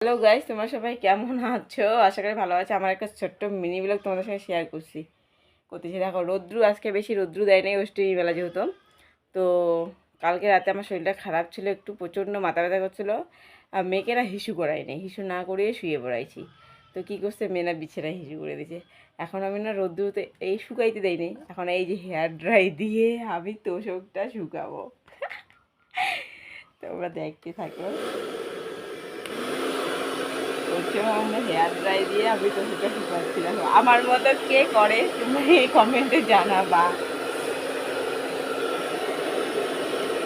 Hello guys তোমার সবাই কেমন আছো? আশা করি ভালো আছে। আমার একটা ছোট্ট মিনি ব্লগ তোমাদের সঙ্গে শেয়ার করছি। করতেছি, দেখো, রোদ্রু, আজকে বেশি রোদ্রু দেয় নাই বেলা যেহেতু। তো কালকে রাতে আমার শরীরটা খারাপ ছিল, একটু প্রচণ্ড মাথা ব্যথা করছিল। আর মেয়েকে না হিসু করাই নেই, হিসু না করিয়ে শুয়ে পড়াইছি। তো কী করছে, মেয়ে না বিছানায় হিসু করে দিয়েছে। এখন আমি না রোদ্রুতে এই শুকাইতে দেয়নি এখন এই যে হেয়ার ড্রাই দিয়ে আমি তোষকটা শুকাবো। তোমরা দেখতে থাকো। হেয়ার ড্রাই দিয়ে আমি তো শুকাচ্ছিলাম আমার মতো কে করে তোমরা কমেন্টে জানাবা।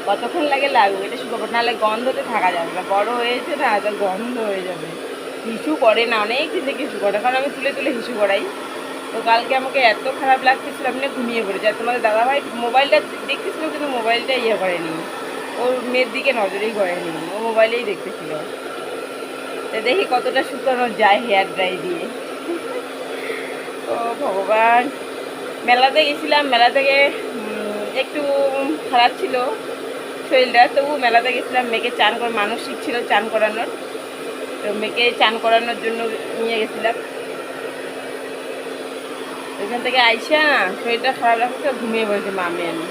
কতক্ষণ লাগে লাগবে এটা শুকাবো নাহলে গন্ধতে থাকা যাবে না। বড় হয়েছে না, তো গন্ধ হয়ে যাবে। হিসু করে না, অনেক দিন থেকে হিসু করে কারণ আমি তুলে তুলে হিসু করাই। তো কালকে আমাকে এত খারাপ লাগতেছিল, আমি না ঘুমিয়ে পড়েছি। আর তোমাদের দাদাভাই মোবাইলটা দেখতেছিল কিন্তু মোবাইলটা ইয়ে করেনি। ওর মেয়ের দিকে নজরেই করেনি। ও মোবাইলেই দেখতেছিল। দেখি কতটা শুকানো যায় হেয়ার ড্রাই দিয়ে। ও ভগবান। মেলাতে গেছিলাম, মেলা থেকে একটু খারাপ ছিল শরীরটা তবু মেলাতে গেছিলাম, মেয়েকে চান করে, মানুষ শিখছিল চান করানোর। তো মেয়েকে চান করানোর জন্য নিয়ে গেছিলাম। ওইখান থেকে আইসা না শরীরটা খারাপ লাগছে ঘুমিয়ে পড়েছে মামি আমি।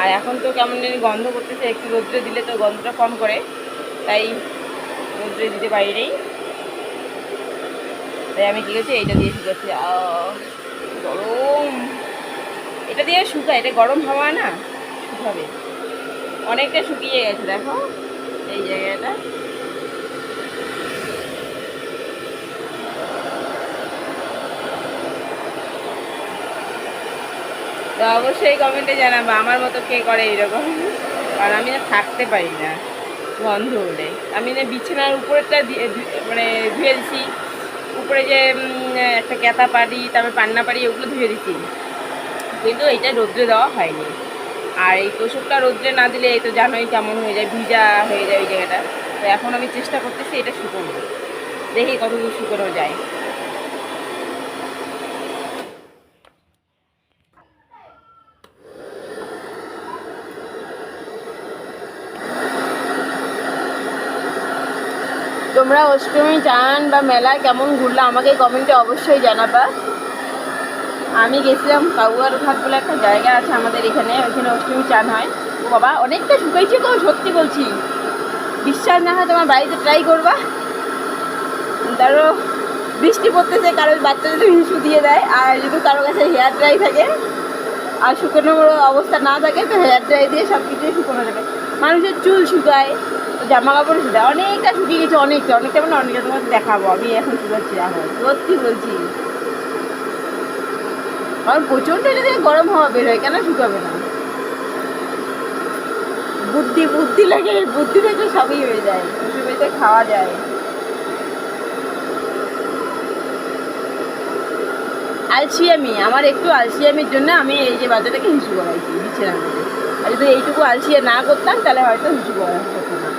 আর এখন তো কেমন গন্ধ করতেছে, একটু রোদ্রে দিলে তো গন্ধটা কম করে। তাই রোদ্রে দিতে পারি নেই। তাই আমি কী করছি এইটা দিয়ে শুকাচ্ছি গরম। এটা দিয়ে শুকায়, এটা গরম হাওয়া না, শুকাবে। অনেকটা শুকিয়ে গেছে, দেখো, এই জায়গাটা। তো অবশ্যই কমেন্টে জানাব, আমার মতো কে করে এইরকম? কারণ আমি থাকতে পারি না। গন্ধ উঠে আমি না বিছানার উপরেটা মানে ধুয়ে দিছি। উপরে যে একটা ক্যাতা পাড়ি তারপরে পান্না পাড়ি ওগুলো ধুয়ে দিছি। কিন্তু এটা রোদ্রে দেওয়া হয়নি। আর এই তোষকটা রোদ্রে না দিলে এই তো জানোই কেমন হয়ে যায়, ভিজা হয়ে যায় ওই জায়গাটা। তো এখন আমি চেষ্টা করতেছি এটা শুকনো দেখি কতদূর শুকোনো যায়। তোমরা অষ্টমী চান বা মেলায় কেমন ঘুরলে আমাকে কমেন্টে অবশ্যই জানাবা। আমি গেছিলাম কাউয়ার ঘাট বলে একটা জায়গা আছে আমাদের এখানে, ওইখানে অষ্টমী চান হয়। বাবা, অনেকটা শুকাইছে তো সত্যি বলছি। বিশ্বাস না হয় তোমার বাড়িতে ট্রাই করবা। ধরো, বৃষ্টি পড়তেছে, কারও বাচ্চা যদি হিসু দিয়ে দেয়, আর যদি কারও কাছে হেয়ার ড্রাই থাকে, আর শুকনো অবস্থা না থাকে, তো হেয়ার ড্রাই দিয়ে সব কিছুই শুকনো যাবে। মানুষের চুল শুকায় জামা কাপড় শুকায় অনেকটা শুকিয়ে গেছে, অনেকটা অনেকটা মানে অনেকটা তোমাকে দেখাবো। আমি এখন শুকাচ্ছি এখন সত্যি বলছি। কারণ প্রচণ্ড থেকে গরম হাওয়া বের হয়, কেন শুকাবে না? বুদ্ধি বুদ্ধি লাগে, বুদ্ধি থেকে সবই হয়ে যায় অসুবিধা খাওয়া যায়। আলসিয়ামি, আমার একটু আলসিয়ামির জন্য আমি এই যে বাচ্চাটাকে হিসু করাইছি মধ্যে। আর যদি এইটুকু আলসিয়া না করতাম, তাহলে হয়তো হিসু করা হতো না।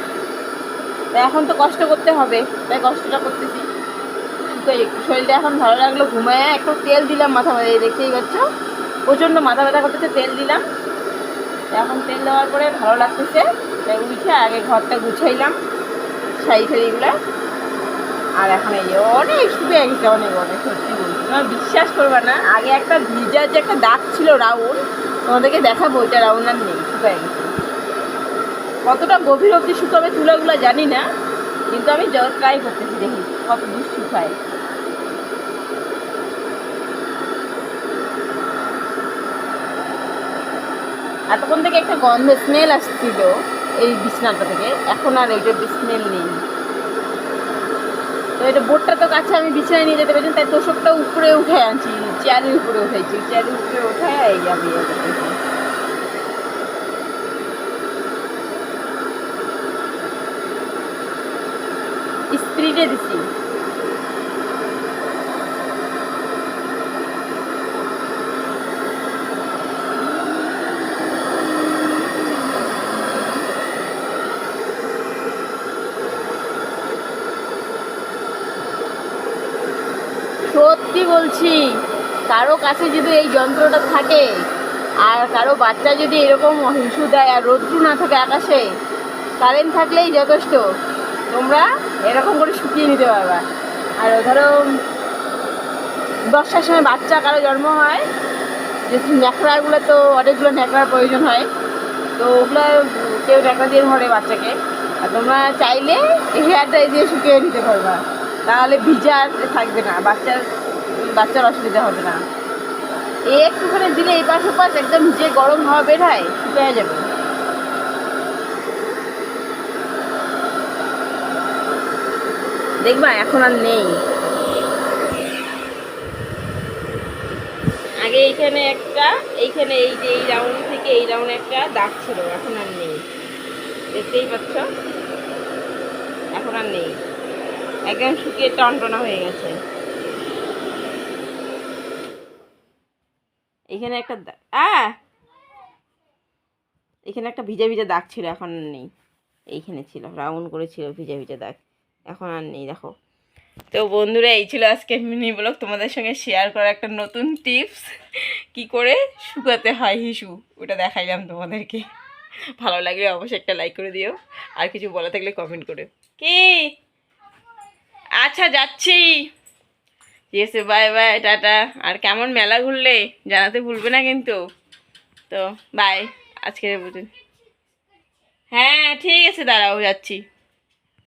এখন তো কষ্ট করতে হবে, তাই কষ্টটা করতেছি। তো শরীরটা এখন ভালো লাগল, ঘুমায় একটু তেল দিলাম মাথা ব্যথা দেখতেই পাচ্ছ। প্রচণ্ড মাথা ব্যথা করতেছে, তেল দিলাম। এখন তেল দেওয়ার পরে ভালো লাগতেছে, তাই উঠে আগে ঘরটা গুছাইলাম, শাড়ি ঠাড়িগুলো। আর এখন এই অনেক শুকিয়ে গেছে, অনেক অনেক, সত্যি বলছি। তোমার বিশ্বাস করবে না, আগে একটা ভিজার যে একটা দাগ ছিল রাউন্ড, তোমাদেরকে দেখাবো, ওইটা রাউন্ড আর নেই, শুকিয়ে গেছে। কতটা গভীর অবধি শুকাবে তুলাগুলো জানি না, কিন্তু আমি জল ট্রাই করতেছি দেখি কত দূর শুকায় এতক্ষণ থেকে একটা গন্ধ স্মেল আসছিল এই বিছনাটা থেকে, এখন আর ওইটা স্মেল নেই। তো এটা বোর্ডটা তো কাছে আমি বিছানায় নিয়ে যেতে পারছি তাই তোষকটা উপরে উঠে আনছি, চেয়ারের উপরে উঠেছি চেয়ারের উপরে উঠে আমি ইয়ে দিছি। সত্যি বলছি, কারও কাছে যদি এই যন্ত্রটা থাকে, আর কারও বাচ্চা যদি এরকম হিসু দেয়, আর রৌদ্র না থাকে আকাশে, কারেন্ট থাকলেই যথেষ্ট। তোমরা এরকম করে শুকিয়ে নিতে পারবা। আর ধরো দশটার সময় বাচ্চা কারও জন্ম হয়, যে ন্যাকড়াগুলো তো অনেকগুলো ন্যাকড়ার প্রয়োজন হয়, তো ওগুলো কেউ ন্যাকড়া দিয়ে ধরে বাচ্চাকে। আর তোমরা চাইলে হেয়ার ড্রাই দিয়ে শুকিয়ে নিতে পারবা। তাহলে ভিজা থাকবে না, বাচ্চার বাচ্চার অসুবিধা হবে না। একটুখানি দিলে এই পাশ ওপাশ একদম যে গরম হাওয়া বের হয়, শুকিয়ে যাবে। দেখবা, এখন আর নেই। আগে এইখানে একটা, এইখানে এই যে এই রাউন্ড থেকে এই রাউন্ডে একটা দাগ ছিল, এখন আর নেই। দেখতেই পাচ্ছ? এখন আর নেই। একদম শুকিয়ে টনটনা হয়ে গেছে। এখানে একটা দা- আ এখানে একটা ভিজা ভিজা দাগ ছিল, এখন নেই। এইখানে ছিল রাউন্ড করে ছিল ভিজা ভিজা দাগ। এখন আর নেই, দেখো। তো বন্ধুরা, এই ছিল আজকে মিনি ব্লগ। তোমাদের সঙ্গে শেয়ার করা একটা নতুন টিপস কি করে শুকাতে হয় হিসু, ওটা দেখাইলাম তোমাদেরকে। ভালো লাগলে অবশ্যই একটা লাইক করে দিও, আর কিছু বলা থাকলে কমেন্ট করে। কি? আচ্ছা যাচ্ছি। ঠিক আছে বাই বাই টাটা। আর কেমন মেলা ঘুরলে, জানাতে ভুলবে না কিন্তু। তো বাই আজকের বুঝুন হ্যাঁ ঠিক আছে, দাঁড়াও, যাচ্ছি।